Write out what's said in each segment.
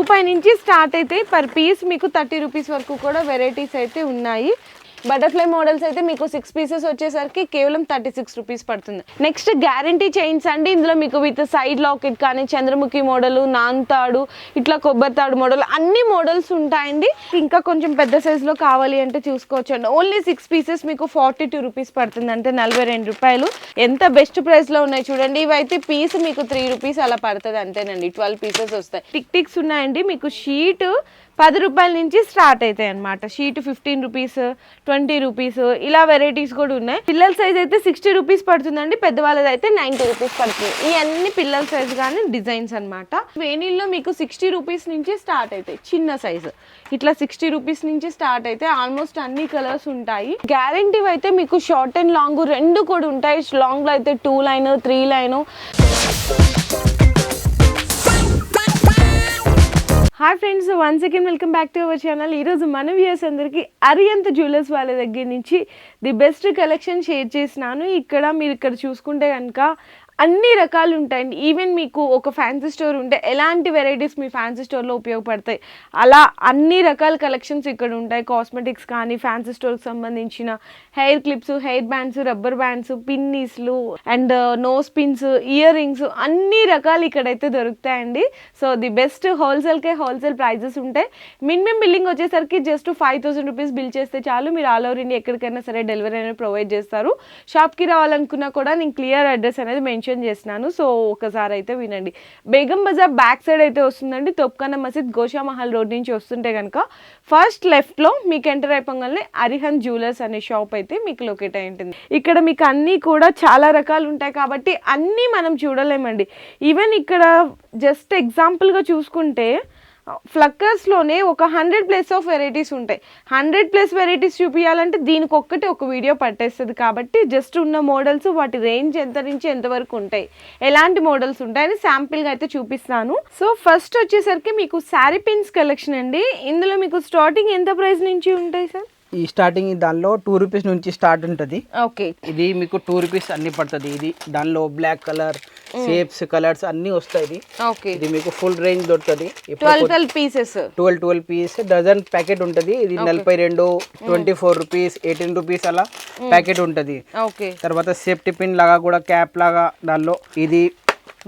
రూపాయి నుంచి స్టార్ట్ అయితే పర్ పీస్ మీకు థర్టీ రూపీస్ వరకు కూడా వెరైటీస్ అయితే ఉన్నాయి. బటర్ఫ్లై మోడల్స్ అయితే మీకు సిక్స్ పీసెస్ వచ్చేసరికి కేవలం థర్టీ సిక్స్ రూపీస్ పడుతుంది. నెక్స్ట్ గ్యారంటీ చైన్స్ అండి. ఇందులో మీకు విత్ సైడ్ లాకెట్ కానీ చంద్రముఖి మోడల్ నాన్తాడు ఇట్లా కొబ్బరి తాడు మోడల్ అన్ని మోడల్స్ ఉంటాయండి. ఇంకా కొంచెం పెద్ద సైజులో కావాలి అంటే చూసుకోవచ్చు అండి ఓన్లీ సిక్స్ పీసెస్ మీకు ఫార్టీ టూ రూపీస్ పడుతుంది. అంటే నలభై రెండు రూపాయలు. ఎంత బెస్ట్ ప్రైస్లో ఉన్నాయి చూడండి. ఇవైతే పీస్ మీకు త్రీ రూపీస్ అలా పడుతుంది. అంతేనండి. ట్వెల్వ్ పీసెస్ వస్తాయి. టిక్ టిక్స్ ఉన్నాయండి. మీకు షీట్ పది రూపాయల నుంచి స్టార్ట్ అవుతాయి అనమాట sheet fifteen rupees twenty rupees ఇలా వెరైటీస్ కూడా ఉన్నాయి. పిల్లల సైజ్ అయితే సిక్స్టీ రూపీస్ పడుతుందండి పెద్దవాళ్ళది అయితే నైంటీ రూపీస్ పడుతుంది. ఇవన్నీ పిల్లల సైజ్ కానీ డిజైన్స్ అనమాట వేణిల్లో మీకు సిక్స్టీ రూపీస్ నుంచి స్టార్ట్ అవుతాయి చిన్న సైజు. ఇట్లా సిక్స్టీ రూపీస్ నుంచి స్టార్ట్ అయితే ఆల్మోస్ట్ అన్ని కలర్స్ ఉంటాయి. గ్యారంటీ అయితే మీకు షార్ట్ అండ్ లాంగ్ రెండు కూడా ఉంటాయి. లాంగ్లో అయితే two line three line. Hi friends once again welcome back to our channel ఈరోజు మన వ్యూస్ అందరికీ అరియంత జ్యువెలర్స్ వాళ్ళ దగ్గర నుంచి ది బెస్ట్ కలెక్షన్ షేర్ చేసినాను. ఇక్కడ మీరు ఇక్కడ చూసుకుంటే కనుక అన్ని రకాలు ఉంటాయండి ఈవెన్ మీకు ఒక ఫ్యాన్సీ స్టోర్ ఉంటే ఎలాంటి వెరైటీస్ మీ ఫ్యాన్సీ స్టోర్లో ఉపయోగపడతాయి? అలా అన్ని రకాల కలెక్షన్స్ ఇక్కడ ఉంటాయి కాస్మెటిక్స్ కానీ ఫ్యాన్సీ స్టోర్కి సంబంధించిన hair clips hair bands rubber bands పిన్నీస్లు and nose pins ear rings అన్ని రకాలు ఇక్కడైతే దొరుకుతాయండి. సో ది బెస్ట్ హోల్సేల్కే హోల్సేల్ ప్రైజెస్ ఉంటాయి మినిమం బిల్లింగ్ వచ్చేసరికి just five thousand rupees bill చేస్తే చాలు. మీరు ఆల్ ఓవర్ ఇండియా ఎక్కడికైనా సరే డెలివరీ అనేది ప్రొవైడ్ చేస్తారు. షాప్కి రావాలనుకున్నా కూడా నేను క్లియర్ అడ్రస్ అనేది మెన్షన్ చేసినాను. సో ఒకసారి అయితే వినండి. బేగం బజార్ బ్యాక్ సైడ్ అయితే వస్తుందండి. తొప్కన్న మసీద్ గోషా మహల్ రోడ్ నుంచి వస్తుంటే కనుక ఫస్ట్ లెఫ్ట్లో మీకు ఎంటర్ అయిపోగానే అరిహన్ జ్యువెలర్స్ అనే షాప్ అయితే మీకు లొకేట్ అయి ఉంటుంది. ఇక్కడ మీకు అన్నీ కూడా చాలా రకాలు ఉంటాయి కాబట్టి అన్నీ మనం చూడలేమండి. ఈవెన్ ఇక్కడ జస్ట్ ఎగ్జాంపుల్గా చూసుకుంటే ఫ్లక్కర్స్లోనే ఒక హండ్రెడ్ ప్లస్ ఆఫ్ వెరైటీస్ ఉంటాయి. హండ్రెడ్ ప్లస్ వెరైటీస్ చూపించాలంటే దీనికి ఒక్కటి ఒక వీడియో పట్టేస్తుంది కాబట్టి జస్ట్ ఉన్న మోడల్స్ వాటి రేంజ్ ఎంత నుంచి ఎంతవరకు ఉంటాయి. ఎలాంటి మోడల్స్ ఉంటాయని శాంపిల్గా అయితే చూపిస్తాను. సో ఫస్ట్ వచ్చేసరికి మీకు శారీ పిన్స్ కలెక్షన్ అండి. ఇందులో మీకు స్టార్టింగ్ ఎంత ప్రైస్ నుంచి ఉంటాయి సార్ ఈ స్టార్టింగ్ దానిలో టూ రూపీస్ నుంచి స్టార్ట్ ఉంటుంది. ఓకే. ఇది మీకు టూ రూపీస్ అన్ని పడుతుంది. ఇది దానిలో బ్లాక్ కలర్ షేప్స్ కలర్స్ అన్ని వస్తాయి ఇది. ఓకే. ఇది మీకు ఫుల్ రేంజ్ దొరుకుతుంది. Twelve twelve pieces twelve twelve piece dozen packet ఉంటుంది. ఇది నలభై రెండు twenty four rupees eighteen rupees అలా ప్యాకెట్ ఉంటుంది. ఓకే. తర్వాత సేఫ్టీ పిన్ లాగా కూడా క్యాప్ లాగా దానిలో ఇది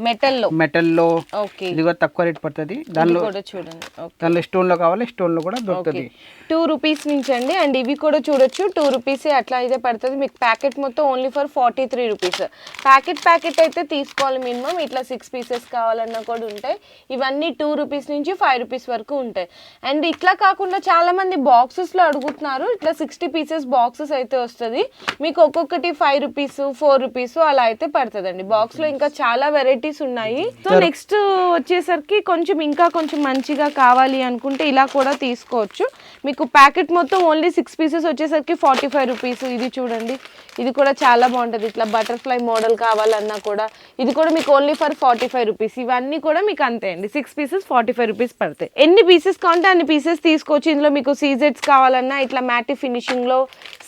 మెటల్లో మెటల్లో ఓకే ఇది కూడా తక్కువ రేట్ పడుతుంది. దానిలో కూడా చూడండి. దానిలో స్టోన్లో కావాలి స్టోన్లో కూడా దొరుకుతుంది. టూ రూపీస్ నుంచి అండి. అండ్ ఇవి కూడా చూడొచ్చు. టూ రూపీస్ అట్లా అయితే పడుతుంది. మీకు ప్యాకెట్ మొత్తం only for forty three rupees packet packet అయితే తీసుకోవాలి మినిమం. ఇట్లా సిక్స్ పీసెస్ కావాలన్నా కూడా ఉంటాయి. ఇవన్నీ టూ రూపీస్ నుంచి ఫైవ్ రూపీస్ వరకు ఉంటాయి. అండ్ ఇట్లా కాకుండా చాలా మంది బాక్సెస్లో అడుగుతున్నారు. ఇట్లా సిక్స్టీ పీసెస్ బాక్సెస్ అయితే వస్తుంది. మీకు ఒక్కొక్కటి ఫైవ్ రూపీస్ ఫోర్ రూపీస్ అలా అయితే పడుతుందండి. బాక్స్లో ఇంకా చాలా వెరైటీస్ ఉన్నాయి. సో నెక్స్ట్ వచ్చేసరికి కొంచెం ఇంకా కొంచెం మంచిగా కావాలి అనుకుంటే ఇలా కూడా తీసుకోవచ్చు. మీకు ప్యాకెట్ మొత్తం ఓన్లీ సిక్స్ పీసెస్ వచ్చేసరికి ఫార్టీ ఫైవ్ రూపీస్. ఇది చూడండి. ఇది కూడా చాలా బాగుంటుంది. ఇట్లా బటర్ఫ్లై మోడల్ కావాలన్నా కూడా ఇది కూడా మీకు only for forty five rupees. ఇవన్నీ కూడా మీకు అంతే అండి. Six pieces forty five rupees పడతాయి. ఎన్ని పీసెస్ కావాలంటే అన్ని పీసెస్ తీసుకోవచ్చు ఇందులో మీకు సీజెట్స్ కావాలన్నా ఇట్లా మ్యాటి ఫినిషింగ్లో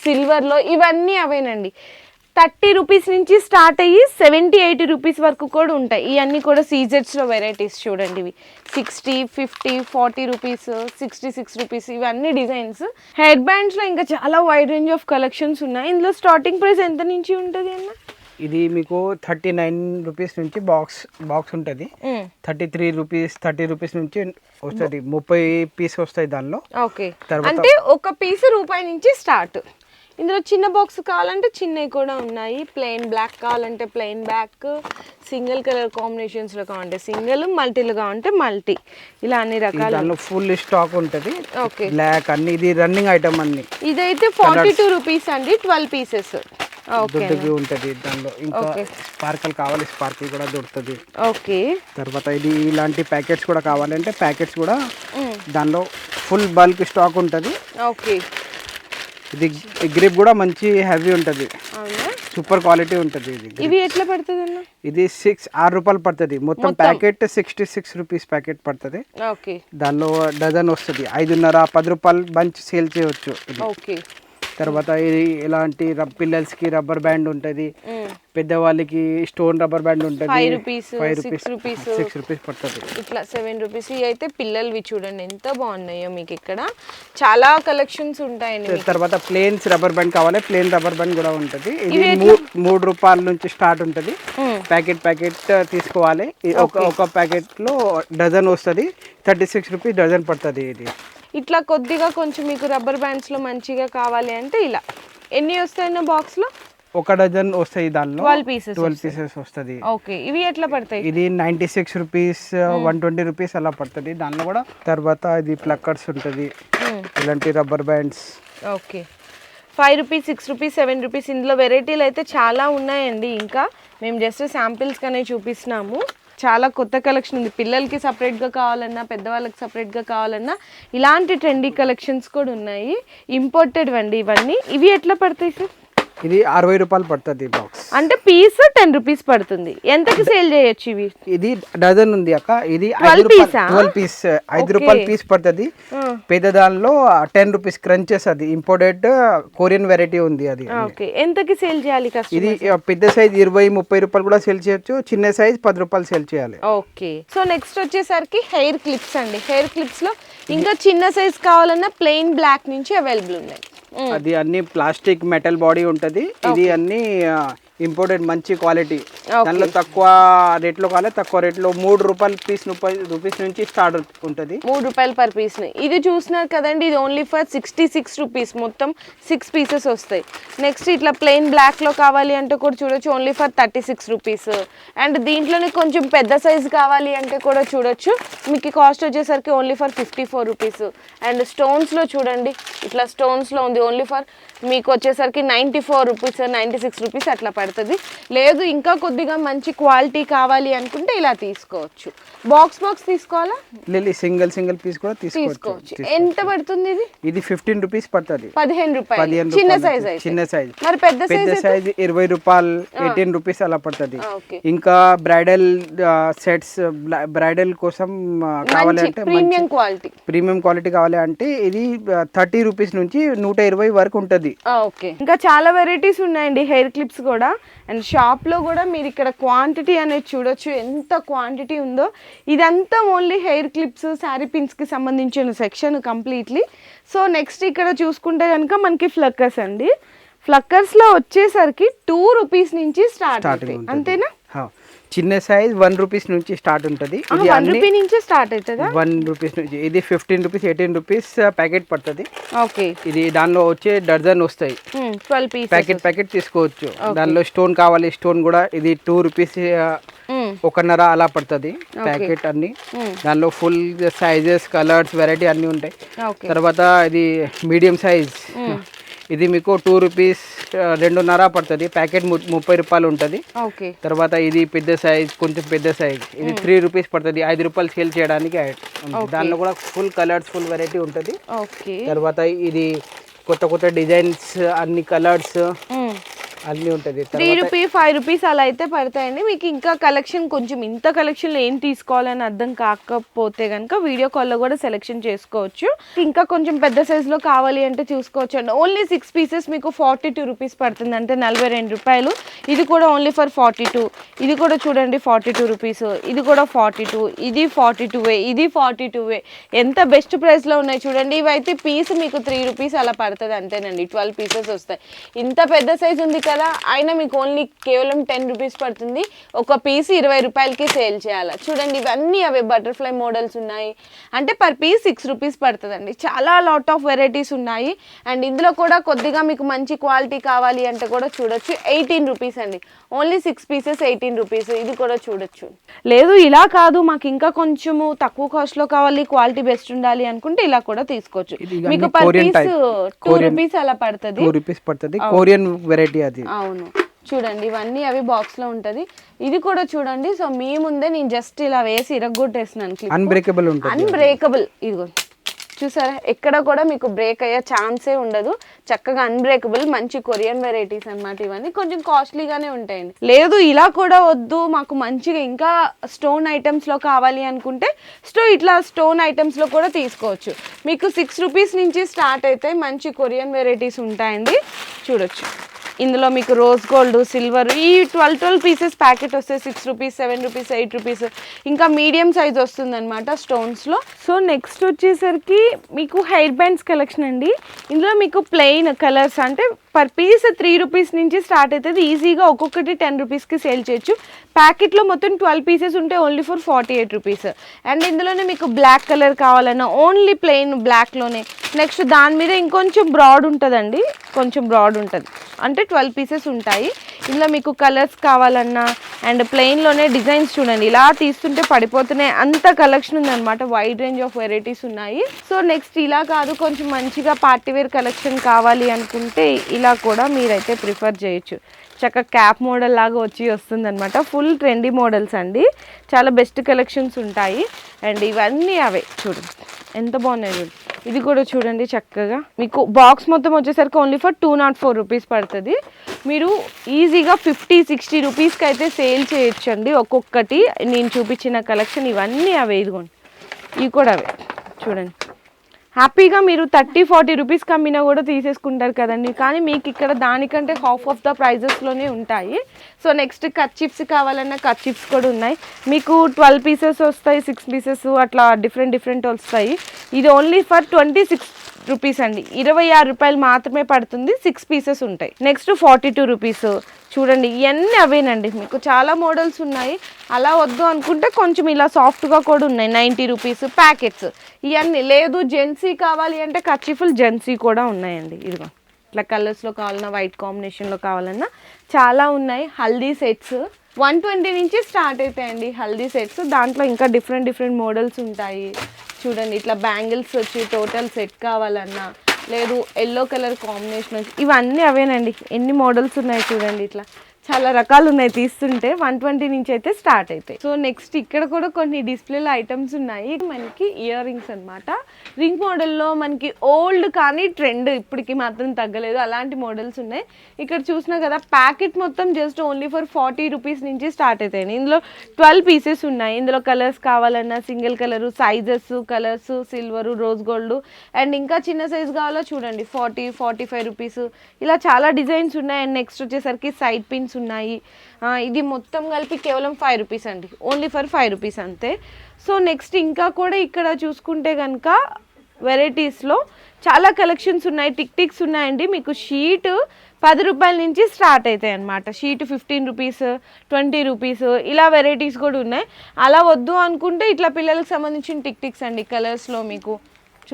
సిల్వర్లో ఇవన్నీ అవేనండి థర్టీ రూపీస్ నుంచి స్టార్ట్ అయ్యి సెవెంటీ ఎయిటీ రూపీస్ వరకు కూడా ఉంటాయి. ఇవన్నీ కూడా సీజెట్స్లో వెరైటీస్ చూడండి ఇవి. Sixty fifty forty rupees sixty six rupees ఇవన్నీ డిజైన్స్. హెడ్ బ్యాండ్స్లో ఇంకా చాలా వైడ్ రేంజ్ ఆఫ్ కలెక్షన్స్ ఉన్నాయి. ఇందులో స్టార్టింగ్ ప్రైస్ ఎంత నుంచి ఉంటుంది అన్న? ఇది మీకు థర్టీ నైన్ రూపీస్ నుంచి బాక్స్ బాక్స్ ఉంటుంది. Thirty three rupees thirty rupees నుంచి వస్తుంది. ముప్పై పీస్ వస్తాయి దానిలో. ఓకే. అంటే ఒక పీస్ రూపాయి నుంచి స్టార్ట్ ఇందులో చిన్న బాక్స్ కావాలంటే చిన్నవి కూడా ఉన్నాయి. ప్లెయిన్ బ్లాక్ కావాలంటే ప్లెయిన్ బ్లాక్ సింగిల్ కలర్ కాంబినేషన్స్లో కావాలంటే సింగిల్ మల్టీలు కావాలంటే మల్టీ ఇలా అన్ని రకాలు. ఫుల్ స్టాక్ ఉంటుంది. ఓకే బ్లాక్ అన్ని ఇది రన్నింగ్ ఐటమ్ అన్ని. ఇదైతే ఫార్టీ టూ రూపీస్ అండి ట్వెల్వ్ పీసెస్ ఓకే దొడ్డుకి ఉంటుంది దానిలో. ఇంకా. స్పార్కల్ కావాలి స్పార్కల్ కూడా దొరుకుతుంది. ఓకే తర్వాత ఇది ఇలాంటి ప్యాకెట్స్ కూడా కావాలంటే ప్యాకెట్స్ కూడా దానిలో ఫుల్ బల్క్ స్టాక్ ఉంటుంది. ఓకే ఇది గ్రిప్ కూడా మంచి హెవీ ఉంటుంది. సూపర్ క్వాలిటీ ఉంటుంది ఇది ఇవి ఎట్లా పడుతుంది అన్న ఇది సిక్స్ ఆరు రూపాయలు పడుతుంది. మొత్తం packet sixty six rupees packet పడుతుంది. దానిలో డజన్ వస్తుంది. ఐదున్నర పది రూపాయలు బంచ్ సేల్ చేయవచ్చు ఓకే. తర్వాత ఇది ఇలాంటి రబ్ పిల్లర్స్కి రబ్బర్ బ్యాండ్ ఉంటుంది. పెద్దవాళ్ళకి స్టోన్ రబ్బర్ బ్యాండ్ ఉంటుంది. Five rupees five six rupees six rupees పడుతుంది ఇట్లా సెవెన్ రూపీస్. అయితే పిల్లలవి చూడండి ఎంత బాగున్నాయో మీకు ఇక్కడ. చాలా కలెక్షన్స్ ఉంటాయండి. తర్వాత ప్లేన్స్ రబ్బర్ బ్యాండ్ కావాలి. ప్లేన్ రబ్బర్ బ్యాండ్ కూడా ఉంటుంది. ఇది మూడు రూపాయల నుంచి స్టార్ట్ ఉంటుంది. ప్యాకెట్ ప్యాకెట్ తీసుకోవాలి. ఒక ఒక ప్యాకెట్లో డజన్ వస్తుంది. థర్టీ సిక్స్ రూపీస్ డజన్ పడుతుంది ఇది. ఇట్లా కొద్దిగా కొంచెం మీకు రబ్బర్ బ్యాండ్స్లో మంచిగా కావాలి అంటే ఇలా. ఎన్ని వస్తాయన్న బాక్స్లో? ఒక డజన్ వస్తాయి దానిలో. ట్వెల్వ్ పీసెస్ ట్వెల్వ్ పీసెస్ వస్తుంది. ఓకే ఇవి ఎట్లా పడతాయి? ఇది ninety six rupees one twenty rupees అలా పడుతుంది. దానిలో కూడా తర్వాత ఇది ప్లక్కర్స్ ఉంటుంది. ఇలాంటి rubber bands okay five rupees six rupees seven rupees ఇందులో వెరైటీలు అయితే చాలా ఉన్నాయండి. ఇంకా మేము జస్ట్ శాంపిల్స్ కనే చూపిస్తున్నాము. చాలా కొత్త కలెక్షన్ ఉంది. పిల్లలకి సపరేట్గా కావాలన్నా పెద్దవాళ్ళకి సపరేట్గా కావాలన్నా ఇలాంటి ట్రెండీ కలెక్షన్స్ కూడా ఉన్నాయి. ఇంపోర్టెడ్ అండి ఇవన్నీ. ఇవి ఎట్లా పడతాయి సార్? ఇది అరవై రూపాయలు పడుతుంది బాక్స్ అంటే పీస్ టెన్ రూపీస్ పడుతుంది. ఎంతకి సేల్ చేయొచ్చు ఇవి? ఇది డజన్ ఉంది అక్క. ఇది 12 piece ఆ? ట్వెల్వ్ పీస్ ఐదు రూపాయల పీస్ పడుతుంది. పెద్ద దానిలో టెన్ రూపీస్ క్రంచెస్ అది. ఇంపోర్టెడ్ కొరియన్ వెరైటీ ఉంది అది. ఓకే ఎంతకి సేల్ చేయాలి ఇది పెద్ద సైజ్ ఇరవై ముప్పై రూపాయలు కూడా సేల్ చేయొచ్చు. చిన్న సైజ్ పది రూపాయలు సేల్ చేయాలి. ఓకే సో నెక్స్ట్ వచ్చేసరికి హెయిర్ క్లిప్స్ అండి. హెయిర్ క్లిప్స్లో ఇంకా చిన్న సైజ్ కావాలన్నా ప్లెయిన్ బ్లాక్ నుంచి అవైలబుల్ ఉన్నాయి. అది అన్ని ప్లాస్టిక్ మెటల్ బాడీ ఉంటది. ఇది అన్ని ఇంపోర్టెడ్ మంచి క్వాలిటీ దానిలో తక్కువ రేట్లో కావాలి తక్కువ రేట్లో మూడు రూపాయల పీస్ ముప్పై రూపీస్ నుంచి స్టార్ట్ ఉంటుంది. మూడు రూపాయలు పర్ పీస్ ఇది చూస్తున్నారు కదండి ఇది only for sixty six rupees మొత్తం సిక్స్ పీసెస్ వస్తాయి. నెక్స్ట్ ఇట్లా ప్లెయిన్ బ్లాక్లో కావాలి అంటే కూడా చూడొచ్చు only for thirty six rupees and దీంట్లోనే కొంచెం పెద్ద సైజ్ కావాలి అంటే కూడా చూడొచ్చు. మీకు కాస్ట్ వచ్చేసరికి only for fifty four rupees and స్టోన్స్లో చూడండి ఇట్లా స్టోన్స్లో ఉంది ఓన్లీ ఫర్ మీకు వచ్చేసరికి ninety four rupees ninety six rupees అట్లా పడుతుంది. లేదు ఇంకా కొద్దిగా మంచి క్వాలిటీ కావాలి అనుకుంటే ఇలా తీసుకోవచ్చు. బాక్స్ బాక్స్ తీసుకోవాలా? లేదు సింగిల్ సింగిల్ పీస్ కూడా తీసుకోవచ్చు. ఎంత పడుతుంది ఇది? ఇది ఫిఫ్టీన్ రూపీస్ పడుతుంది. పదిహేను రూపాయలు. చిన్న సైజ్ చిన్న సైజ్ మరి పెద్ద పెద్ద సైజ్ ఇరవై రూపాయలు ఎయిటీన్ రూపీస్ అలా పడుతుంది. ఇంకా బ్రైడల్ సెట్స్ బ్రైడల్ కోసం ఆ, కావాలి మంచి అంటే ప్రీమియం క్వాలిటీ ప్రీమియం క్వాలిటీ కావాలి అంటే ఇది థర్టీ రూపీస్ నుంచి నూట ఇరవై వరకు ఉంటుంది. ఓకే. ఇంకా చాలా వెరైటీస్ ఉన్నాయండి హెయిర్ క్లిప్స్ కూడా. అండ్ షాప్లో కూడా మీరు ఇక్కడ క్వాంటిటీ అనేది చూడొచ్చు ఎంత క్వాంటిటీ ఉందో. ఇదంతా ఓన్లీ హెయిర్ క్లిప్స్ శారీ పిన్స్కి సంబంధించిన సెక్షన్ కంప్లీట్లీ సో నెక్స్ట్ ఇక్కడ చూసుకుంటే కనుక మనకి ఫ్లక్కర్స్ అండి. ఫ్లక్కర్స్లో వచ్చేసరికి టూ రూపీస్ నుంచి స్టార్ట్ అవుతాయి. అంతేనా. చిన్న సైజ్ వన్ రూపీస్ నుంచి స్టార్ట్ ఉంటుంది. ఇది వన్ రూపీ నుంచే స్టార్ట్ అవుతుందా? వన్ రూపీస్ నుంచి. ఇది fifteen rupees eighteen rupees packet పడుతుంది. ఓకే ఇది దానిలో వచ్చే డజన్ వస్తాయి. ట్వెల్వ్ పీస్ ప్యాకెట్ ప్యాకెట్ తీసుకోవచ్చు. దానిలో స్టోన్ కావాలి స్టోన్ కూడా ఇది టూ రూపీస్ ఒకన్నర అలా పడుతుంది. ప్యాకెట్ అన్ని. దానిలో ఫుల్ సైజెస్ కలర్స్ వెరైటీ అన్ని ఉంటాయి. తర్వాత ఇది మీడియం సైజ్ ఇది మీకు టూ రూపీస్ రెండున్నర పడుతుంది. ప్యాకెట్ ముప్పై రూపాయలు ఉంటుంది. తర్వాత ఇది పెద్ద సైజ్ కొంచెం పెద్ద సైజ్. ఇది త్రీ రూపీస్ పడుతుంది. ఐదు రూపాయలు సేల్ చేయడానికి. దానిలో కూడా ఫుల్ కలర్స్ ఫుల్ వెరైటీ ఉంటుంది. తర్వాత ఇది కొత్త కొత్త డిజైన్స్ అన్ని కలర్స్. అన్ని ఉంటుంది త్రీ రూపీ ఫైవ్ రూపీస్ అలా అయితే పడతాయండి. మీకు ఇంకా కలెక్షన్ కొంచెం ఇంత కలెక్షన్లో ఏం తీసుకోవాలని అర్థం కాకపోతే కనుక వీడియో కాల్లో కూడా సెలెక్షన్ చేసుకోవచ్చు. ఇంకా కొంచెం పెద్ద సైజులో కావాలి అంటే చూసుకోవచ్చు అండి ఓన్లీ సిక్స్ పీసెస్ మీకు ఫార్టీ టూ రూపీస్ పడుతుంది. అంటే నలభై రెండు రూపాయలు. ఇది కూడా ఓన్లీ ఫర్ ఫార్టీ టూ ఇది కూడా చూడండి ఫార్టీ టూ రూపీస్ ఇది కూడా ఫార్టీ టూ ఇది ఫార్టీ టూవే ఇది ఫార్టీ టూవే ఎంత బెస్ట్ ప్రైస్లో ఉన్నాయి చూడండి. ఇవైతే పీస్ మీకు త్రీ రూపీస్ అలా పడుతుంది. అంతేనండి. ట్వెల్వ్ పీసెస్ వస్తాయి. ఇంత పెద్ద సైజ్ ఉంది కదా అయినా మీకు ఓన్లీ కేవలం టెన్ రూపీస్ పడుతుంది. ఒక పీస్ ఇరవై రూపాయలకి సేల్ చేయాలి. చూడండి ఇవన్నీ అవే బటర్ఫ్లై మోడల్స్ ఉన్నాయి. అంటే పర్ పీస్ సిక్స్ రూపీస్ పడుతుందండి. చాలా లాట్ ఆఫ్ వెరైటీస్ ఉన్నాయి. అండ్ ఇందులో కూడా కొద్దిగా మీకు మంచి క్వాలిటీ కావాలి అంటే కూడా చూడొచ్చు. ఎయిటీన్ రూపీస్ అండి. Only six pieces eighteen rupees ఇది కూడా చూడొచ్చు. లేదు ఇలా కాదు. మాకు ఇంకా కొంచెము తక్కువ కాస్ట్లో కావాలి క్వాలిటీ బెస్ట్ ఉండాలి అనుకుంటే ఇలా కూడా తీసుకోవచ్చు. మీకు పర్ పీస్. టూ. రూపీస్ అలా పడుతుంది. టూ రూపీస్ పడుతుంది. కొరియన్ వెరైటీ అది. అవును. చూడండి ఇవన్నీ అవి బాక్స్లో ఉంటది. ఇది కూడా చూడండి. సో మీ ముందే నేను జస్ట్ ఇలా వేసి ఇరగొట్టేస్తున్నాను అన్బ్రేకబుల్ అన్బ్రేకబుల్ ఇదిగో చూసారా? ఎక్కడ కూడా మీకు బ్రేక్ అయ్యే ఛాన్సే ఉండదు. చక్కగా అన్బ్రేకబుల్ మంచి కొరియన్ వెరైటీస్ అన్నమాట ఇవన్నీ. కొంచెం కాస్ట్లీగానే ఉంటాయండి. లేదు ఇలా కూడా వద్దు. మాకు మంచిగా ఇంకా స్టోన్ ఐటమ్స్లో కావాలి అనుకుంటే స్టో ఇట్లా స్టోన్ ఐటమ్స్లో కూడా తీసుకోవచ్చు. మీకు సిక్స్ రూపీస్ నుంచి స్టార్ట్ అయితే మంచి కొరియన్ వెరైటీస్ ఉంటాయండి. చూడొచ్చు. ఇందులో మీకు రోజ్ గోల్డ్ సిల్వర్ ఈ ట్వెల్వ్ ట్వెల్వ్ పీసెస్ ప్యాకెట్ వస్తే six rupees seven rupees eight rupees ఇంకా మీడియం సైజ్ వస్తుంది అనమాట స్టోన్స్లో సో నెక్స్ట్ వచ్చేసరికి మీకు హెయిర్ బ్యాండ్స్ కలెక్షన్ అండి. ఇందులో మీకు ప్లెయిన్ కలర్స్ అంటే పర్ పీస్ త్రీ రూపీస్ నుంచి స్టార్ట్ అవుతుంది ఈజీగా ఒక్కొక్కటి టెన్ రూపీస్కి సేల్ చేయొచ్చు. ప్యాకెట్లో మొత్తం ట్వెల్వ్ పీసెస్ ఉంటే only for forty eight rupees and ఇందులోనే మీకు బ్లాక్ కలర్ కావాలన్నా ఓన్లీ ప్లెయిన్ బ్లాక్లోనే నెక్స్ట్ దాని మీద ఇంకొంచెం బ్రాడ్ ఉంటుందండి. కొంచెం బ్రాడ్ ఉంటుంది. అంటే ట్వెల్వ్ పీసెస్ ఉంటాయి. ఇందులో మీకు కలర్స్ కావాలన్నా అండ్ ప్లెయిన్లోనే డిజైన్స్ చూడండి. ఇలా తీస్తుంటే పడిపోతున్నాయి. అంత కలెక్షన్ ఉందన్నమాట. వైడ్ రేంజ్ ఆఫ్ వెరైటీస్ ఉన్నాయి. సో నెక్స్ట్ ఇలా కాదు. కొంచెం మంచిగా పార్టీవేర్ కలెక్షన్ కావాలి అనుకుంటే ఇలా కూడా మీరైతే ప్రిఫర్ చేయొచ్చు. చక్కగా క్యాప్ మోడల్ లాగా వచ్చి వస్తుంది అనమాట ఫుల్ ట్రెండీ మోడల్స్ అండి. చాలా బెస్ట్ కలెక్షన్స్ ఉంటాయి. అండ్ ఇవన్నీ అవే. చూడండి ఎంత బాగున్నాయి చూడండి ఇది కూడా చూడండి చక్కగా. మీకు బాక్స్ మొత్తం వచ్చేసరికి only for two nought four rupees పడుతుంది. మీరు ఈజీగా ఫిఫ్టీ సిక్స్టీ రూపీస్కి అయితే సేల్ చేయొచ్చండి. ఒక్కొక్కటి నేను చూపించిన కలెక్షన్ ఇవన్నీ అవే ఇదిగోండి. ఇవి కూడా అవే. చూడండి. హ్యాపీగా మీరు థర్టీ ఫార్టీ రూపీస్ కమ్మినా కూడా తీసేసుకుంటారు కదండి. కానీ మీకు ఇక్కడ దానికంటే హాఫ్ ఆఫ్ ద ప్రైజెస్లోనే ఉంటాయి. సో నెక్స్ట్ కట్ చిప్స్ కావాలన్నా కట్ చిప్స్ కూడా ఉన్నాయి. మీకు ట్వెల్వ్ పీసెస్ వస్తాయి సిక్స్ పీసెస్ అట్లా డిఫరెంట్ డిఫరెంట్ వస్తాయి. ఇది only for twenty six rupees అండి. ఇరవై ఆరు రూపాయలు మాత్రమే పడుతుంది సిక్స్ పీసెస్ ఉంటాయి. Next forty two rupees. చూడండి ఇవన్నీ అవేనండి. మీకు చాలా మోడల్స్ ఉన్నాయి. అలా వద్దు అనుకుంటే కొంచెం ఇలా సాఫ్ట్గా కూడా ఉన్నాయి. Ninety rupees packets. ఇవన్నీ లేదు జెన్సీ కావాలి అంటే ఖర్చీఫుల్ జెన్సీ కూడా ఉన్నాయండి. ఇదిగో ఇట్లా కలర్స్లో కావాలన్నా వైట్ కాంబినేషన్లో కావాలన్నా చాలా ఉన్నాయి. హల్దీ సెట్స్. వన్ ట్వంటీ నుంచి స్టార్ట్ అవుతాయండి హల్దీ సెట్స్. దాంట్లో ఇంకా డిఫరెంట్ డిఫరెంట్ మోడల్స్ ఉంటాయి. చూడండి ఇట్లా బ్యాంగిల్స్ వచ్చి టోటల్ సెట్ కావాలన్నా లేదు ఎల్లో కలర్ కాంబినేషన్ వచ్చి ఇవన్నీ అవేనండి. ఎన్ని మోడల్స్ ఉన్నాయి చూడండి ఇట్లా. చాలా రకాలు ఉన్నాయి తీస్తుంటే వన్ ట్వంటీ నుంచి అయితే స్టార్ట్ అవుతాయి సో నెక్స్ట్ ఇక్కడ కూడా కొన్ని డిస్ప్లేలో ఐటమ్స్ ఉన్నాయి. మనకి ఇయర్ రింగ్స్ అనమాట రింగ్ మోడల్లో మనకి ఓల్డ్ కానీ ట్రెండ్ ఇప్పటికి మాత్రం తగ్గలేదు. అలాంటి మోడల్స్ ఉన్నాయి. ఇక్కడ చూసినా కదా ప్యాకెట్ మొత్తం just only for forty rupees నుంచి స్టార్ట్ అవుతాయి ఇందులో ట్వెల్వ్ పీసెస్ ఉన్నాయి. ఇందులో కలర్స్ కావాలన్నా single colour sizes colours silver rose gold and ఇంకా చిన్న సైజ్ కావాలో చూడండి ఫార్టీ ఫార్టీ ఫైవ్ రూపీస్ ఇలా చాలా డిజైన్స్ ఉన్నాయి. అండ్ నెక్స్ట్ వచ్చేసరికి సైడ్ పిన్స్ ఉన్నాయి. ఇది మొత్తం కలిపి కేవలం ఫైవ్ రూపీస్ అండి. ఓన్లీ ఫర్ ఫైవ్ రూపీస్ అంతే. సో నెక్స్ట్ ఇంకా కూడా ఇక్కడ చూసుకుంటే కనుక వెరైటీస్లో చాలా కలెక్షన్స్ ఉన్నాయి టిక్ టిక్స్ ఉన్నాయండి. మీకు షీట్ పది రూపాయల నుంచి స్టార్ట్ అవుతాయి అనమాట sheet fifteen rupees twenty rupees ఇలా వెరైటీస్ కూడా ఉన్నాయి. అలా వద్దు అనుకుంటే ఇట్లా పిల్లలకు సంబంధించిన టిక్ టిక్స్ అండి కలర్స్లో మీకు.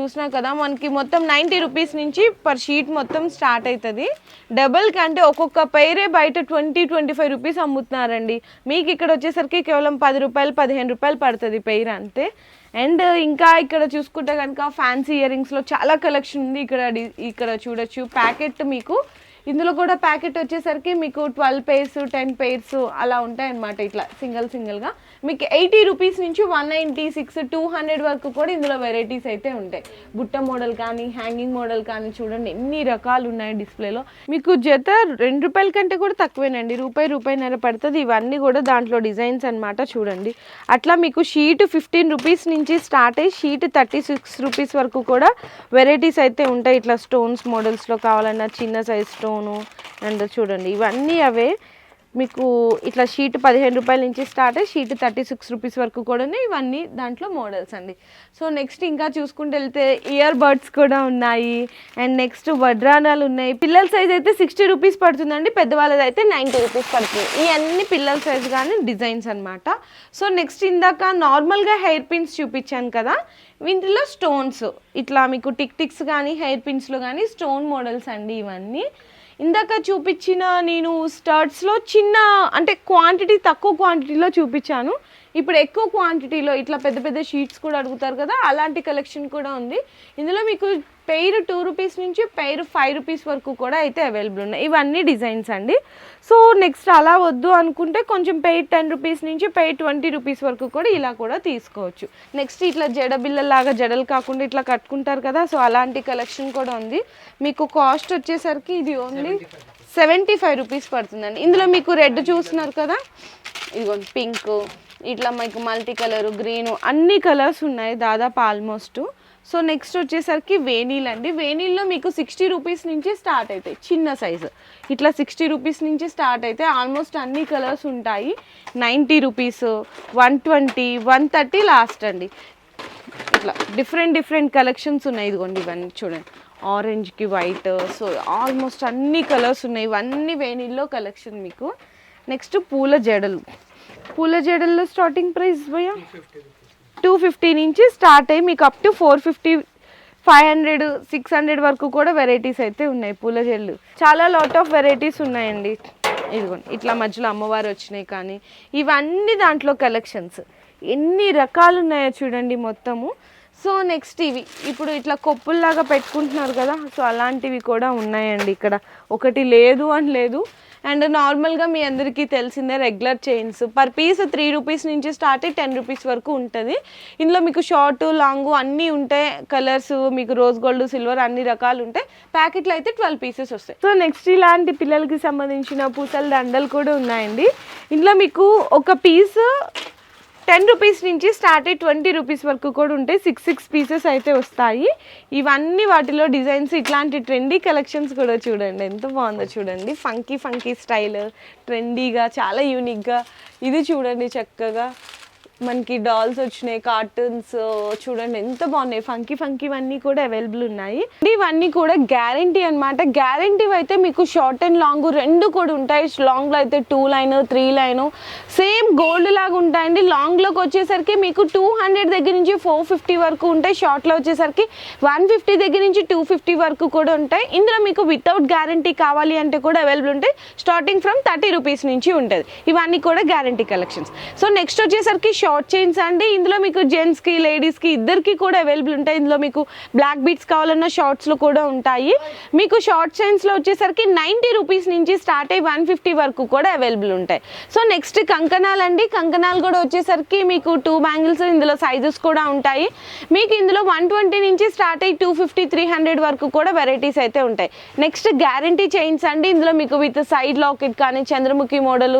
చూసినా కదా మనకి మొత్తం నైంటీ రూపీస్ నుంచి పర్ షీట్ మొత్తం స్టార్ట్ అవుతుంది డబల్ కంటే ఒక్కొక్క పైరే బయట ట్వంటీ ట్వంటీ ఫైవ్ రూపీస్ అమ్ముతున్నారండి. మీకు ఇక్కడ వచ్చేసరికి కేవలం పది రూపాయలు పదిహేను రూపాయలు పడుతుంది పెయిర్ అంతే. అండ్ ఇంకా ఇక్కడ చూసుకుంటే కనుక ఫ్యాన్సీ ఇయర్ రింగ్స్లో చాలా కలెక్షన్ ఉంది ఇక్కడ డి- ఇక్కడ చూడొచ్చు. ప్యాకెట్ మీకు ఇందులో కూడా ప్యాకెట్ వచ్చేసరికి మీకు ట్వెల్వ్ పేర్స్ టెన్ పేర్స్ అలా ఉంటాయి అన్నమాట ఇట్లా సింగిల్ సింగిల్గా. మీకు ఎయిటీ రూపీస్ నుంచి one ninety six two hundred వరకు కూడా ఇందులో వెరైటీస్ అయితే ఉంటాయి. బుట్ట మోడల్ కానీ హ్యాంగింగ్ మోడల్ కానీ చూడండి ఎన్ని రకాలు ఉన్నాయి డిస్ప్లేలో. మీకు జత రెండు రూపాయల కంటే కూడా తక్కువేనండి. రూపాయి రూపాయిన్నర పడుతుంది. ఇవన్నీ కూడా దాంట్లో డిజైన్స్ అన్నమాట చూడండి. అట్లా మీకు షీట్ ఫిఫ్టీన్ రూపీస్ నుంచి స్టార్ట్ అయ్యి షీట్ థర్టీ సిక్స్ రూపీస్ వరకు కూడా వెరైటీస్ అయితే ఉంటాయి. ఇట్లా స్టోన్స్ మోడల్స్లో కావాలన్నా చిన్న సైజ్ స్టోను అండ్ చూడండి ఇవన్నీ అవే. మీకు ఇట్లా షీట్ పదిహేను రూపాయల నుంచి స్టార్ట్ అయ్యి షీట్ థర్టీ సిక్స్ రూపీస్ వరకు కూడా ఉన్నాయి. ఇవన్నీ దాంట్లో మోడల్స్ అండి. సో నెక్స్ట్ ఇంకా చూసుకుంటూ వెళ్తే ఇయర్ బర్డ్స్ కూడా ఉన్నాయి. అండ్ నెక్స్ట్ వడ్రానాలు ఉన్నాయి. పిల్లల సైజ్ అయితే సిక్స్టీ రూపీస్ పడుతుందండి. పెద్దవాళ్ళది అయితే నైంటీ రూపీస్ పడుతుంది. ఇవన్నీ పిల్లల సైజ్ కానీ డిజైన్స్ అనమాట సో నెక్స్ట్ ఇందాక నార్మల్గా హెయిర్ పిన్స్ చూపించాను కదా. వీటిలో స్టోన్స్. ఇట్లా మీకు టిక్ టిక్స్ కానీ హెయిర్ పిన్స్లో కానీ స్టోన్ మోడల్స్ అండి ఇవన్నీ. ఇందాక చూపించిన నేను స్టర్ట్స్లో చిన్న అంటే క్వాంటిటీ తక్కువ క్వాంటిటీలో చూపించాను. ఇప్పుడు ఎక్కువ క్వాంటిటీలో ఇట్లా పెద్ద పెద్ద షీట్స్ కూడా అడుగుతారు కదా అలాంటి కలెక్షన్ కూడా ఉంది. ఇందులో మీకు పెయిర్ టూ రూపీస్ నుంచి పెయిర్ ఫైవ్ రూపీస్ వరకు కూడా అయితే అవైలబుల్ ఉన్నాయి. ఇవన్నీ డిజైన్స్ అండి. సో నెక్స్ట్ అలా వద్దు అనుకుంటే కొంచెం పెయిర్ టెన్ రూపీస్ నుంచి పెయిర్ ట్వంటీ రూపీస్ వరకు కూడా ఇలా కూడా తీసుకోవచ్చు. నెక్స్ట్ ఇట్లా జడ బిళ్ళలాగా జడలు కాకుండా ఇట్లా కట్టుకుంటారు కదా సో అలాంటి కలెక్షన్ కూడా ఉంది. మీకు కాస్ట్ వచ్చేసరికి ఇది ఓన్లీ సెవెంటీ ఫైవ్ రూపీస్ పడుతుందండి. ఇందులో మీకు రెడ్ చూస్తున్నారు కదా ఇదిగోండి పింక్ ఇట్లా మీకు మల్టీ కలర్ గ్రీన్ అన్ని కలర్స్ ఉన్నాయి దాదాపు ఆల్మోస్ట్ సో నెక్స్ట్ వచ్చేసరికి వేనీల్ అండి. వేనీల్లో మీకు సిక్స్టీ రూపీస్ నుంచి స్టార్ట్ అవుతాయి చిన్న సైజు ఇట్లా సిక్స్టీ రూపీస్ నుంచి స్టార్ట్ అయితే ఆల్మోస్ట్ అన్ని కలర్స్ ఉంటాయి. Ninety rupees one twenty one thirty last అండి. ఇట్లా డిఫరెంట్ డిఫరెంట్ కలెక్షన్స్ ఉన్నాయి. ఇదిగోండి ఇవన్నీ చూడండి. ఆరెంజ్కి వైట్ సో ఆల్మోస్ట్ అన్ని కలర్స్ ఉన్నాయి. ఇవన్నీ వేణిల్లో కలెక్షన్ మీకు. నెక్స్ట్ పూల జడలు. పూల జడల్లో స్టార్టింగ్ ప్రైస్ భయ్యా? టూ ఫిఫ్టీ నుంచి స్టార్ట్ అయ్యి మీకు up to four fifty five hundred six hundred వరకు కూడా వెరైటీస్ అయితే ఉన్నాయి పూల జల్లు చాలా లాట్ ఆఫ్ వెరైటీస్ ఉన్నాయండి. ఇదిగోండి ఇట్లా మధ్యలో అమ్మవారు వచ్చినాయి కానీ ఇవన్నీ దాంట్లో కలెక్షన్స్ ఎన్ని రకాలు ఉన్నాయో చూడండి మొత్తము. సో నెక్స్ట్ ఇవి. ఇప్పుడు ఇట్లా కొప్పుల్లాగా పెట్టుకుంటున్నారు కదా సో అలాంటివి కూడా ఉన్నాయండి ఇక్కడ. ఒకటి లేదు అని లేదు. అండ్ నార్మల్గా మీ అందరికీ తెలిసిందే regular chains. Per piece three rupees నుంచి స్టార్ట్ అయ్యి టెన్ రూపీస్ వరకు ఉంటుంది. ఇందులో మీకు షార్ట్ లాంగ్ అన్నీ ఉంటాయి. కలర్స్ మీకు రోజ్ గోల్డ్ సిల్వర్ అన్ని రకాలు ఉంటాయి. ప్యాకెట్లు అయితే ట్వెల్వ్ పీసెస్ వస్తాయి. సో నెక్స్ట్ ఇలాంటి పిల్లలకి సంబంధించిన పూసల దండలు కూడా ఉన్నాయండి. ఇందులో మీకు ఒక పీస్ టెన్ రూపీస్ నుంచి స్టార్ట్ అయ్యి ట్వంటీ రూపీస్ వరకు కూడా ఉంటాయి సిక్స్ సిక్స్ పీసెస్ అయితే వస్తాయి. ఇవన్నీ వాటిలో డిజైన్స్ ఇట్లాంటి ట్రెండీ కలెక్షన్స్ కూడా చూడండి. ఎంత బాగుందో చూడండి. ఫంకీ ఫంకీ స్టైల్ ట్రెండీగా చాలా యూనిక్గా ఇది చూడండి చక్కగా. మనకి డాల్స్ వచ్చినాయి కార్టూన్స్ చూడండి ఎంత బాగున్నాయి. ఫంకీ ఫంకీ ఇవన్నీ కూడా అవైలబుల్ ఉన్నాయి. ఇవన్నీ కూడా గ్యారంటీ అన్నమాట. గ్యారంటీ అయితే మీకు షార్ట్ అండ్ లాంగ్ రెండు కూడా ఉంటాయి. లాంగ్లో అయితే two line three line same gold లాగా ఉంటాయండి. లాంగ్లోకి వచ్చేసరికి మీకు టూ హండ్రెడ్ దగ్గర నుంచి ఫోర్ ఫిఫ్టీ వరకు ఉంటాయి. షార్ట్లో వచ్చేసరికి వన్ ఫిఫ్టీ దగ్గర నుంచి టూ ఫిఫ్టీ వరకు కూడా ఉంటాయి. ఇందులో మీకు వితౌట్ గ్యారంటీ కావాలి అంటే కూడా అవైలబుల్ ఉంటాయి. స్టార్టింగ్ ఫ్రమ్ థర్టీ రూపీస్ నుంచి ఉంటుంది. ఇవన్నీ కూడా గ్యారంటీ కలెక్షన్స్ సో నెక్స్ట్ వచ్చేసరికి షార్ట్ షార్ట్ చైన్స్ అండి. ఇందులో మీకు జెంట్స్కి లేడీస్కి ఇద్దరికి కూడా అవైలబుల్ ఉంటాయి. ఇందులో మీకు బ్లాక్ బీట్స్ కావాలన్న షార్ట్స్లో కూడా ఉంటాయి. మీకు షార్ట్ చైన్స్లో వచ్చేసరికి నైంటీ రూపీస్ నుంచి స్టార్ట్ అయ్యి వన్ ఫిఫ్టీ వరకు కూడా అవైలబుల్ ఉంటాయి. సో నెక్స్ట్ కంకణాలు అండి. కంకణాలు కూడా వచ్చేసరికి మీకు టూ బ్యాంగిల్స్ ఇందులో సైజెస్ కూడా ఉంటాయి. మీకు ఇందులో వన్ ట్వంటీ నుంచి స్టార్ట్ అయ్యి టూ ఫిఫ్టీ త్రీ హండ్రెడ్ వరకు కూడా వెరైటీస్ అయితే ఉంటాయి. నెక్స్ట్ గ్యారంటీ చైన్స్ అండి. ఇందులో మీకు విత్ సైడ్ లాకెట్ కానీ చంద్రముఖి మోడల్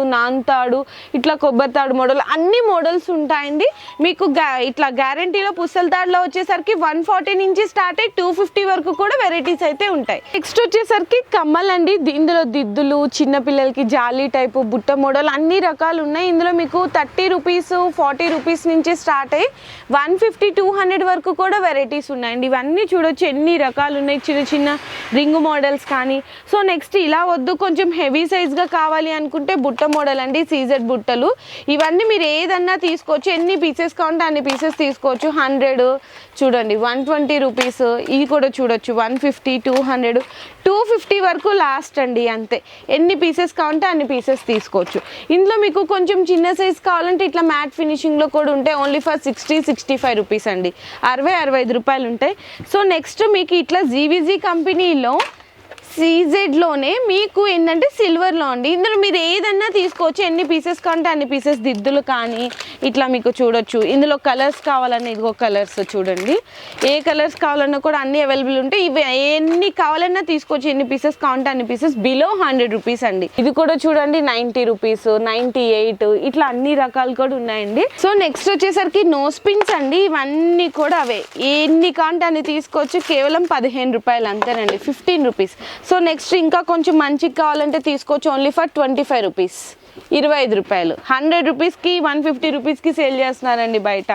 తాడు ఇట్లా కొబ్బరి తాడు మోడల్ అన్ని మోడల్స్ ఉంటాయండి. మీకు గా- ఇట్లా గ్యారంటీలో పుస్తల దాడిలో వచ్చేసరికి వన్ ఫార్టీ నుంచి స్టార్ట్ అయ్యి టూ ఫిఫ్టీ వరకు కూడా వెరైటీస్ అయితే ఉంటాయి. నెక్స్ట్ వచ్చేసరికి కమ్మల్ అండి ఇందులో దిద్దులు చిన్నపిల్లలకి జాలీ టైపు బుట్ట మోడల్ అన్ని రకాలు ఉన్నాయి. ఇందులో మీకు థర్టీ రూపీస్ ఫార్టీ రూపీస్ నుంచి స్టార్ట్ అయ్యి వన్ ఫిఫ్టీ టూ హండ్రెడ్ వరకు కూడా వెరైటీస్ ఉన్నాయండి. ఇవన్నీ చూడొచ్చు. ఎన్ని రకాలు ఉన్నాయి? చిన్న చిన్న రింగ్ మోడల్స్ కానీ. సో నెక్స్ట్ ఇలా వద్దు. కొంచెం హెవీ సైజ్గా కావాలి అనుకుంటే బుట్ట మోడల్ అండి. సీజెడ్ బుట్టలు. ఇవన్నీ మీరు ఏదన్నా తీసుకోవచ్చు. ఎన్ని పీసెస్ కావాలంటే అన్ని పీసెస్ తీసుకోవచ్చు. హండ్రెడ్ చూడండి వన్ ట్వంటీ రూపీస్ ఇది కూడా చూడొచ్చు. One fifty two hundred two fifty వరకు లాస్ట్ అండి అంతే. ఎన్ని పీసెస్ కావాలంటే అన్ని పీసెస్ తీసుకోవచ్చు. ఇందులో మీకు కొంచెం చిన్న సైజ్ కావాలంటే ఇట్లా మ్యాట్ ఫినిషింగ్లో కూడా ఉంటాయి only for sixty sixty five rupees అండి. అరవై అరవై ఐదు రూపాయలు ఉంటాయి. సో నెక్స్ట్ మీకు ఇట్లా జీవీజీ కంపెనీలో సీజెడ్లోనే మీకు ఏంటంటే సిల్వర్లో అండి. ఇందులో మీరు ఏదన్నా తీసుకోవచ్చు. ఎన్ని పీసెస్ కంటే అన్ని పీసెస్ దిద్దులు కానీ ఇట్లా మీకు చూడొచ్చు. ఇందులో కలర్స్ కావాలన్నా ఇదిగో కలర్స్ చూడండి. ఏ కలర్స్ కావాలన్నా కూడా అన్ని అవైలబుల్ ఉంటాయి. ఇవి ఎన్ని కావాలన్నా తీసుకోవచ్చు. ఎన్ని పీసెస్ కావాలంటే అన్ని పీసెస్ బిలో హండ్రెడ్ రూపీస్ అండి. ఇది కూడా చూడండి నైంటీ రూపీస్ నైంటీ ఎయిట్ ఇట్లా అన్ని రకాలు కూడా ఉన్నాయండి. సో నెక్స్ట్ వచ్చేసరికి నోస్ పిన్స్ అండి. ఇవన్నీ కూడా అవే. ఎన్ని కావాలంటే అన్ని తీసుకోవచ్చు. కేవలం పదిహేను రూపాయలు అంతేనండి. ఫిఫ్టీన్ రూపీస్ సో నెక్స్ట్ ఇంకా కొంచెం మంచిగా కావాలంటే తీసుకోవచ్చు only for twenty five rupees ఇరవై ఐదు రూపాయలు. హండ్రెడ్ రూపీస్కి వన్ ఫిఫ్టీ రూపీస్కి సేల్ చేస్తున్నారండి బయట.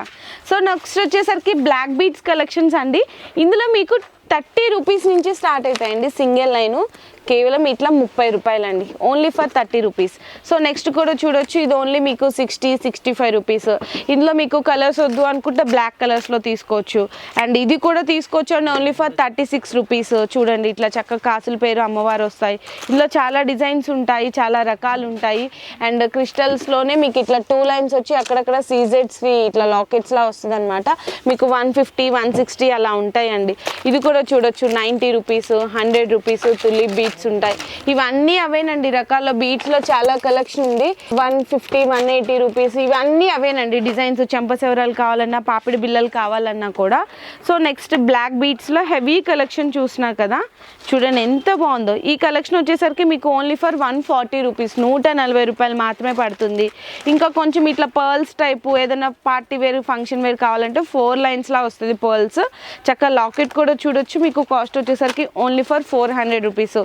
సో నెక్స్ట్ వచ్చేసరికి బ్లాక్ బీట్స్ కలెక్షన్స్ అండి. ఇందులో మీకు థర్టీ రూపీస్ నుంచి స్టార్ట్ అవుతాయండి సింగిల్ లైను. కేవలం ఇట్లా ముప్పై రూపాయలండి. Only for thirty rupees. So next కూడా చూడొచ్చు. ఇది ఓన్లీ మీకు సిక్స్టీ సిక్స్టీ ఫైవ్ రూపీస్. ఇందులో మీకు కలర్స్ వద్దు అనుకుంటే బ్లాక్ కలర్స్లో తీసుకోవచ్చు. అండ్ ఇది కూడా తీసుకోవచ్చు అండి only for thirty six rupees. చూడండి ఇట్లా చక్కగా కాసుల పేరు అమ్మవారు వస్తాయి. ఇందులో చాలా డిజైన్స్ ఉంటాయి చాలా రకాలు ఉంటాయి. అండ్ క్రిస్టల్స్లోనే మీకు ఇట్లా టూ లైన్స్ వచ్చి అక్కడక్కడ సీజెడ్స్వి ఇట్లా లాకెట్స్లా వస్తుంది అనమాట మీకు వన్ ఫిఫ్టీ వన్ సిక్స్టీ అలా ఉంటాయండి. ఇది కూడా కూడా చూడొచ్చు. Ninety rupees hundred rupees tulip beads ఉంటాయి. ఇవన్నీ అవేనండి. రకాల బీట్స్లో చాలా కలెక్షన్ ఉంది. One fifty one eighty rupees ఇవన్నీ అవేనండి. డిజైన్స్ చెంపసెవరాలు కావాలన్నా పాపిడి బిల్లలు కావాలన్నా కూడా. సో నెక్స్ట్ బ్లాక్ బీట్స్లో హెవీ కలెక్షన్ చూసినా కదా చూడండి ఎంత బాగుందో. ఈ కలెక్షన్ వచ్చేసరికి మీకు only for one forty rupees నూట నలభై రూపాయలు మాత్రమే పడుతుంది. ఇంకా కొంచెం ఇట్లా పర్ల్స్ టైపు ఏదైనా పార్టీ వేర్ ఫంక్షన్ వేర్ కావాలంటే ఫోర్ లైన్స్లా వస్తుంది పర్ల్స్ చక్కగా లాకెట్ కూడా చూడొచ్చు. మీకు కాస్ట్ వచ్చేసరికి only for four hundred rupees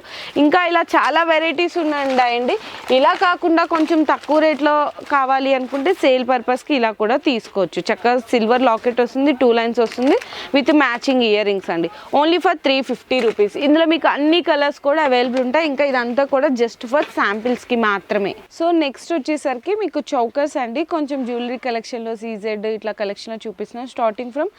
ఇంకా ఇలా చాలా వెరైటీస్ ఉన్నాయండి ఇలా కాకుండా కొంచెం తక్కువ రేట్లో కావాలి అనుకుంటే సేల్ పర్పస్కి ఇలా కూడా తీసుకోవచ్చు. చక్కగా సిల్వర్ లాకెట్ వస్తుంది టూ లైన్స్ వస్తుంది విత్ మ్యాచింగ్ ఇయర్ రింగ్స్ అండి. Only for three fifty rupees ఇందులో మీకు అన్ని కలర్స్ కూడా అవైలబుల్ ఉంటాయి. ఇంకా ఇదంతా కూడా జస్ట్ ఫర్ శాంపిల్స్కి మాత్రమే. సో నెక్స్ట్ వచ్చేసరికి మీకు చౌకర్స్ అండి. కొంచెం జ్యువెలరీ కలెక్షన్లో సీజెడ్ ఇట్లా కలెక్షన్లో చూపిస్తున్నాం starting from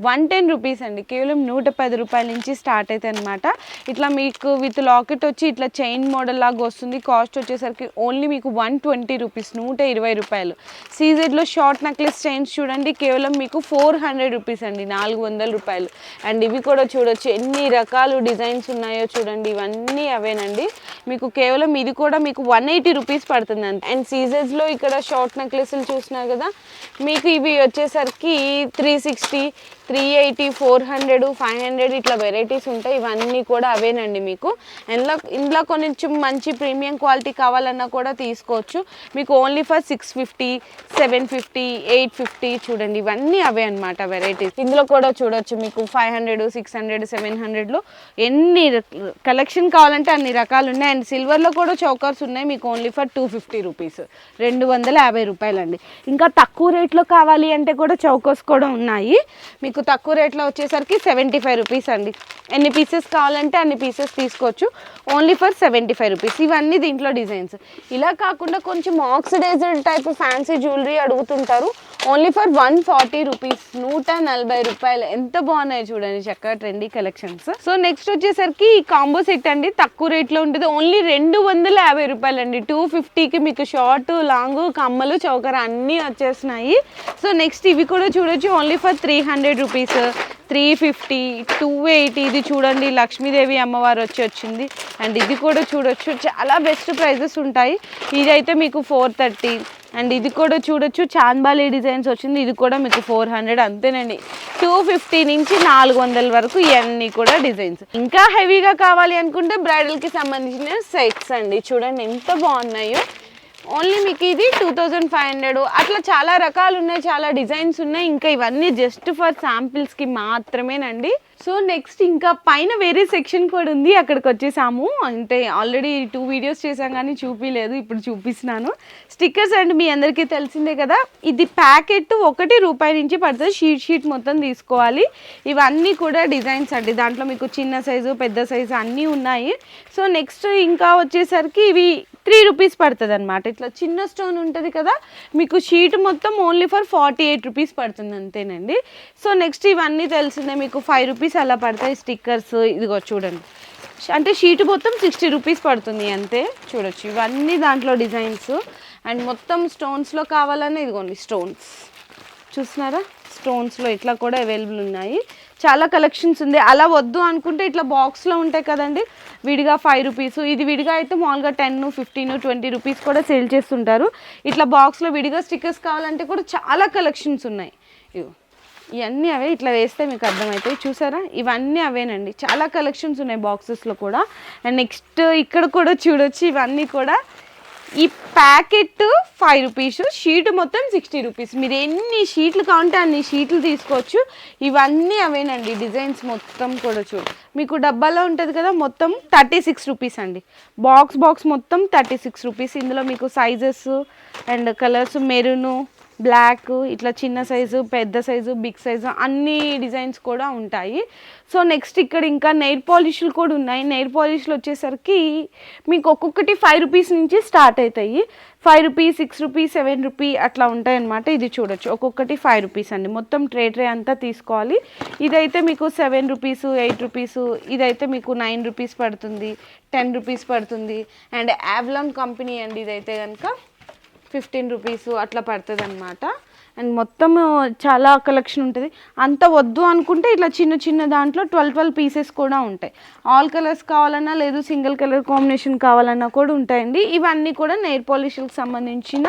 one ten rupees అండి. కేవలం నూట పది రూపాయల నుంచి స్టార్ట్ అవుతాయి అనమాట ఇట్లా మీకు విత్ లాకెట్ వచ్చి ఇట్లా చైన్ మోడల్ లాగా వస్తుంది. కాస్ట్ వచ్చేసరికి ఓన్లీ మీకు వన్ ట్వంటీ రూపీస్ నూట ఇరవై రూపాయలు. సీజెడ్లో షార్ట్ నెక్లెస్ చైన్స్ చూడండి. కేవలం మీకు ఫోర్ హండ్రెడ్ రూపీస్ అండి నాలుగు వందల రూపాయలు. అండ్ ఇవి కూడా చూడొచ్చు. ఎన్ని రకాలు డిజైన్స్ ఉన్నాయో చూడండి. ఇవన్నీ అవేనండి. మీకు కేవలం ఇది కూడా మీకు వన్ ఎయిటీ రూపీస్ పడుతుంది అంతే అండ్ సీజెడ్స్లో ఇక్కడ షార్ట్ నెక్లెస్లు చూసినా కదా మీకు ఇవి వచ్చేసరికి three sixty three eighty four hundred five hundred ఇట్లా వెరైటీస్ ఉంటాయి. ఇవన్నీ కూడా అవేనండి మీకు. ఇందులో ఇందులో కొంచెం మంచి ప్రీమియం క్వాలిటీ కావాలన్నా కూడా తీసుకోవచ్చు. మీకు only for six fifty seven fifty eight fifty చూడండి. ఇవన్నీ అవే అనమాట వెరైటీస్. ఇందులో కూడా చూడొచ్చు మీకు five hundred six hundred seven హండ్రెడ్లో. ఎన్ని కలెక్షన్ కావాలంటే అన్ని రకాలు ఉన్నాయి. అండ్ సిల్వర్లో కూడా చౌకర్స్ ఉన్నాయి. మీకు only for two fifty rupees. రెండు వందల యాభై రూపాయలండి. ఇంకా తక్కువ రేట్లో కావాలి అంటే కూడా చౌకర్స్ కూడా ఉన్నాయి. మీకు మీకు తక్కువ రేట్లో వచ్చేసరికి సెవెంటీ ఫైవ్ రూపీస్ అండి. ఎన్ని పీసెస్ కావాలంటే అన్ని పీసెస్ తీసుకోవచ్చు. Only for seventy five rupees ఇవన్నీ దీంట్లో డిజైన్స్ ఇలా కాకుండా కొంచెం ఆక్సిడైజ్డ్ టైప్ ఫ్యాన్సీ జ్యువెలరీ అడుగుతుంటారు. Only for one forty rupees నూట నలభై రూపాయలు. ఎంత బాగున్నాయి చూడండి. చక్కగా ట్రెండీ కలెక్షన్స్ సో నెక్స్ట్ వచ్చేసరికి ఈ కాంబో సెట్ అండి. తక్కువ రేట్లో ఉంటుంది. ఓన్లీ రెండు వందల యాభై రూపాయలు అండి టూ ఫిఫ్టీకి మీకు షార్ట్ లాంగ్ కమ్మలు చౌకర అన్నీ వచ్చేసినాయి సో నెక్స్ట్ ఇవి కూడా చూడొచ్చు. Only for three hundred rupees three fifty two eighty ఇది చూడండి లక్ష్మీదేవి అమ్మవారు వచ్చి వచ్చింది. అండ్ ఇది కూడా చూడొచ్చు చాలా బెస్ట్ ప్రైజెస్ ఉంటాయి. ఇదైతే మీకు ఫోర్ థర్టీ అండ్ ఇది కూడా చూడొచ్చు చాంబాలి డిజైన్స్ వచ్చింది ఇది కూడా మీకు ఫోర్ హండ్రెడ్ అంతేనండి. టూ ఫిఫ్టీ నుంచి నాలుగు వందల వరకు ఇవన్నీ కూడా డిజైన్స్ ఇంకా హెవీగా కావాలి అనుకుంటే బ్రైడల్కి సంబంధించిన సెట్స్ అండి. చూడండి ఎంత బాగున్నాయో. ఓన్లీ మీకు ఇది టూ థౌజండ్ ఫైవ్ హండ్రెడ్. అట్లా చాలా రకాలు ఉన్నాయి చాలా డిజైన్స్ ఉన్నాయి. ఇంకా ఇవన్నీ జస్ట్ ఫర్ శాంపిల్స్కి మాత్రమేనండి. సో నెక్స్ట్ ఇంకా పైన వేరే సెక్షన్ కూడా ఉంది. అక్కడికి వచ్చేసాము. అంటే ఆల్రెడీ టూ వీడియోస్ చేసాం కానీ చూపించలేదు ఇప్పుడు చూపిస్తున్నాను. స్టిక్కర్స్ అండ్ మీ అందరికీ తెలిసిందే కదా ఇది ప్యాకెట్ ఒకటి రూపాయి నుంచి పడుతుంది. షీట్ షీట్ మొత్తం తీసుకోవాలి. ఇవన్నీ కూడా డిజైన్స్ అండి. దాంట్లో మీకు చిన్న సైజు పెద్ద సైజు అన్నీ ఉన్నాయి. సో నెక్స్ట్ ఇంకా వచ్చేసరికి ఇవి త్రీ రూపీస్ పడుతుంది అనమాట ఇట్లా చిన్న స్టోన్ ఉంటుంది కదా మీకు షీట్ మొత్తం only for forty eight rupees పడుతుంది అంతేనండి. సో నెక్స్ట్ ఇవన్నీ తెలిసిందే మీకు ఫైవ్ రూపీస్ అలా పడతాయి స్టిక్కర్స్ ఇదిగో చూడండి. అంటే షీట్ మొత్తం సిక్స్టీ రూపీస్ పడుతుంది అంతే. చూడొచ్చు. ఇవన్నీ దాంట్లో డిజైన్స్. అండ్ మొత్తం స్టోన్స్లో కావాలన్నా ఇదిగోండి స్టోన్స్ చూస్తున్నారా? స్టోన్స్లో ఇట్లా కూడా అవైలబుల్ ఉన్నాయి. చాలా కలెక్షన్స్ ఉంది. అలా వద్దు అనుకుంటే ఇట్లా బాక్స్లో ఉంటాయి కదండి విడిగా ఫైవ్ రూపీస్ ఇది విడిగా అయితే మామూలుగా టెన్ ఫిఫ్టీన్ ట్వంటీ రూపీస్ కూడా సేల్ చేస్తుంటారు. ఇట్లా బాక్స్లో విడిగా స్టిక్కర్స్ కావాలంటే కూడా చాలా కలెక్షన్స్ ఉన్నాయి. ఇవి ఇవన్నీ అవే ఇట్లా వేస్తే మీకు అర్థమవుతాయి చూసారా? ఇవన్నీ అవేనండి. చాలా కలెక్షన్స్ ఉన్నాయి బాక్సెస్లో కూడా. అండ్ నెక్స్ట్ ఇక్కడ కూడా చూడొచ్చు ఇవన్నీ కూడా. ఈ ప్యాకెట్ ఫైవ్ రూపీస్ షీట్ మొత్తం సిక్స్టీ రూపీస్. మీరు ఎన్ని షీట్లు కావాలంటే అన్ని షీట్లు తీసుకోవచ్చు. ఇవన్నీ అవేనండి డిజైన్స్ మొత్తం కూడా చూడు. మీకు డబ్బాలో ఉంటుంది కదా మొత్తం థర్టీ సిక్స్ రూపీస్ అండి. బాక్స్ బాక్స్ మొత్తం థర్టీ సిక్స్ రూపీస్. ఇందులో మీకు sizes and colours maroon black ఇట్లా చిన్న సైజు పెద్ద సైజు బిగ్ సైజు అన్ని డిజైన్స్ కూడా ఉంటాయి. సో నెక్స్ట్ ఇక్కడ ఇంకా నెయిర్ పాలిష్లు కూడా ఉన్నాయి. నెయిర్ పాలిష్లు వచ్చేసరికి మీకు ఒక్కొక్కటి ఫైవ్ రూపీస్ నుంచి స్టార్ట్ అవుతాయి. Five rupees six rupees seven rupee అట్లా ఉంటాయన్నమాట. ఇది చూడొచ్చు. ఒక్కొక్కటి ఫైవ్ రూపీస్ అండి. మొత్తం ట్రే ట్రే అంతా తీసుకోవాలి. ఇదైతే మీకు సెవెన్ రూపీస్ ఎయిట్ రూపీస్ ఇదైతే మీకు నైన్ రూపీస్ పడుతుంది టెన్ రూపీస్ పడుతుంది. అండ్ యావ్లాన్ కంపెనీ అండి ఇదైతే కనుక ఫిఫ్టీన్ రూపీస్ అట్లా పడుతుంది అనమాట అండ్ మొత్తం చాలా కలెక్షన్ ఉంటుంది. అంత వద్దు అనుకుంటే ఇట్లా చిన్న చిన్న దాంట్లో ట్వెల్వ్ ట్వెల్వ్ పీసెస్ కూడా ఉంటాయి. ఆల్ కలర్స్ కావాలన్నా లేదు సింగిల్ కలర్ కాంబినేషన్ కావాలన్నా కూడా ఉంటాయండి. ఇవన్నీ కూడా నెయిర్ పాలిష్కి సంబంధించిన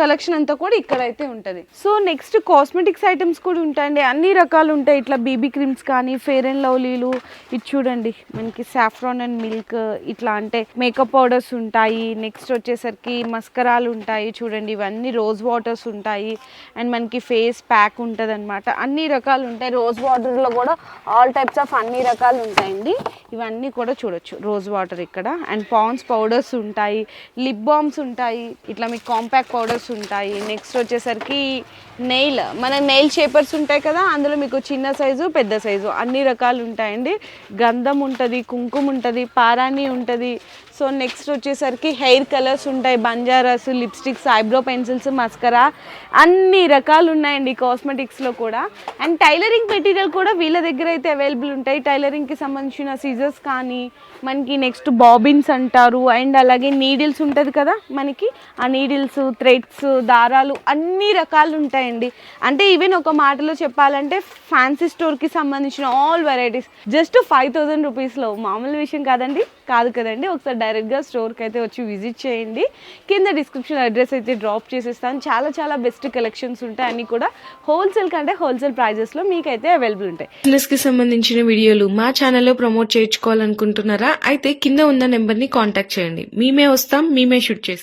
కలెక్షన్ అంతా కూడా ఇక్కడైతే ఉంటుంది. సో నెక్స్ట్ కాస్మెటిక్స్ ఐటమ్స్ కూడా ఉంటాయండి. అన్ని రకాలు ఉంటాయి. ఇట్లా బీబీ క్రీమ్స్ కానీ ఫేర్ అండ్ లవ్లీలు. ఇది చూడండి మనకి సాఫ్రాన్ అండ్ మిల్క్ ఇట్లా అంటే మేకప్ పౌడర్స్ ఉంటాయి. నెక్స్ట్ వచ్చేసరికి మస్కరాలు ఉంటాయి. చూడండి ఇవన్నీ రోజ్ వాటర్స్ ఉంటాయి. అండ్ మనకి ఫేస్ ప్యాక్ ఉంటుంది అనమాట అన్ని రకాలు ఉంటాయి. రోజ్ వాటర్లో కూడా ఆల్ టైప్స్ ఆఫ్ అన్ని రకాలు ఉంటాయండి. ఇవన్నీ కూడా చూడొచ్చు. రోజ్ వాటర్ ఇక్కడ. అండ్ పాన్స్ పౌడర్స్ ఉంటాయి. లిప్ బామ్స్ ఉంటాయి. ఇట్లా మీకు కాంపాక్ట్ పౌడర్స్ ఉంటాయి. నెక్స్ట్ వచ్చేసరికి నెయిల్ మన నెయిల్ షేపర్స్ ఉంటాయి కదా అందులో మీకు చిన్న సైజు పెద్ద సైజు అన్ని రకాలు ఉంటాయండి. గంధం ఉంటుంది కుంకుమ ఉంటుంది పారాణి ఉంటుంది. సో నెక్స్ట్ వచ్చేసరికి హెయిర్ కలర్స్ ఉంటాయి. Banjaras lipsticks eyebrow pencils mascara అన్ని రకాలు ఉన్నాయండి కాస్మెటిక్స్లో కూడా. అండ్ టైలరింగ్ మెటీరియల్ కూడా వీళ్ళ దగ్గర అయితే అవైలబుల్ ఉంటాయి. టైలరింగ్కి సంబంధించిన సీజర్స్ కానీ మనకి నెక్స్ట్ బాబిన్స్ అంటారు. అండ్ అలాగే నీడిల్స్ ఉంటుంది కదా మనకి ఆ నీడిల్స్ థ్రెడ్స్ దారాలు అన్ని రకాలు ఉంటాయండి అంటే ఈవెన్ ఒక మాటలో చెప్పాలంటే ఫ్యాన్సీ స్టోర్కి సంబంధించిన all varieties just five thousand రూపీస్లో మామూలు విషయం కాదండి. కాదు కదండి. ఒకసారి డైరెక్ట్గా స్టోర్కి అయితే వచ్చి విజిట్ చేయండి. కింద డిస్క్రిప్షన్ అడ్రస్ అయితే డ్రాప్ చేసేస్తాను. చాలా చాలా బెస్ట్ కలెక్షన్స్ ఉంటాయి. అన్ని కూడా హోల్సేల్ కంటే హోల్సేల్ ప్రైజెస్లో మీకైతే అవైలబుల్ ఉంటాయి. బిజినెస్కి సంబంధించిన వీడియోలు మా ఛానల్లో ప్రమోట్ చేయించుకోవాలనుకుంటున్నారా? అయితే కింద ఉన్న నెంబర్ని కాంటాక్ట్ చేయండి. మేమే వస్తాం. మేమే షూట్ చేస్తాం.